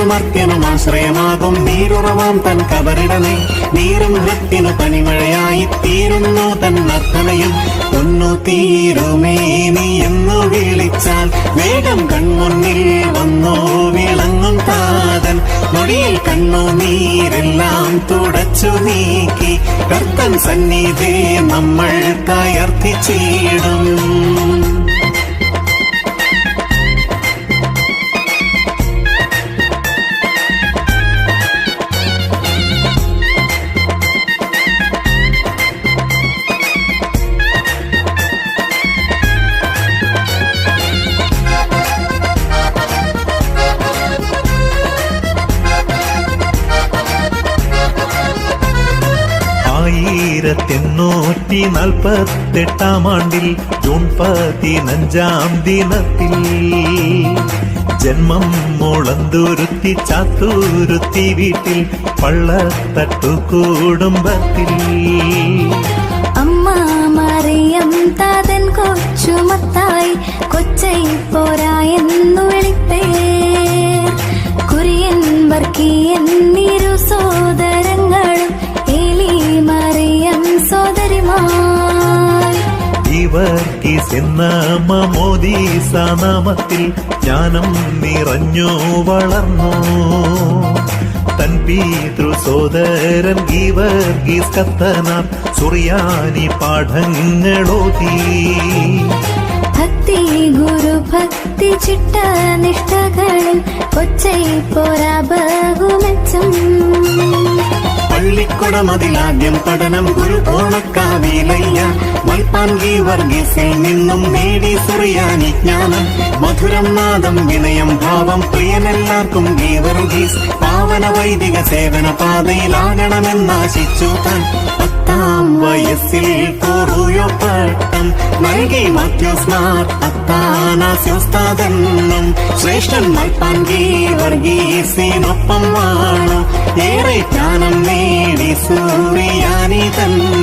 ഏതൊരു മർത്യനും ആശ്രയമാകും. നീരുറവാം തൻ കബറിടമേ നീരും ഹൃത്തിനു പനിമഴയായി തീരുന്നു തൻ നർത്തനയും ഒന്നു തീരുമേ നീ എന്നു വിളിച്ചാൽ വേഗം കൺമുന്നിൽ വന്നോ വിളങ്ങും താതൻ മൊഴിയിൽ കണ്ണു നീരെല്ലാം തുടച്ചു നീക്കി കർത്തൻ സന്നിധി നമ്മൾ കയർത്തിച്ചിടും. ആയിരത്തെണ്ണൂറ്റി നാൽപ്പത്തെട്ടാം ആണ്ടിൽ ജൂൺ പതിനഞ്ചാം ദിനത്തിൽ ജന്മം മുളന്തുരുത്തി ചാത്തൂരുത്തി വീട്ടിൽ പള്ളത്തട്ടു കുടുംബത്തിൽ. അമ്മ താതൻ കൊച്ചുമത്തായി കൊച്ചൈ പോരാ എന്നു വിളിപ്പേ കുര്യൻ വർക്കിയൻ ഇവർക്ക് എന്ന മമോദീസ നാമത്തിൽ ജ്ഞാനം നിറഞ്ഞു വളർന്നു. തൻ പീതൃ സോദരൻ ഗീവർഗീസ് കത്തനാർ സുറിയാനി പാഠങ്ങളോതി. ഭക്തി ഗുരു ഭക്തി ചിട്ട നിഷ്ഠകളിൽ കൊച്ചൈ പോരാ ബഹുമെച്ചം. പള്ളിക്കുടമതിലാദ്യം പഠനം ഗുരു ഓണക്കാവിലയ്യ മൽപ്പാൻകി വർഗീസിൽ നിന്നും നേടി സുറിയാനി ജ്ഞാനം. മധുരം നാദം വിനയം ഭാവം പ്രിയനെല്ലാവർക്കും ഈ വർഗീസ് പാവന വൈദിക സേവന പാതയിലാകണമെന്നാശിച്ചു താൻ. പത്താം വയസ്സിൽ കോറുയോ നൽകി മാത്യോസ്മാർ അത്താനാസ്യോസ്താതെന്നും ശ്രേഷ്ഠൻ മൽപ്പാൻകി വർഗീസിനൊപ്പം വാണു. ഏറെ ജ്ഞാനം നേടി സൂറിയാനി തന്നെ.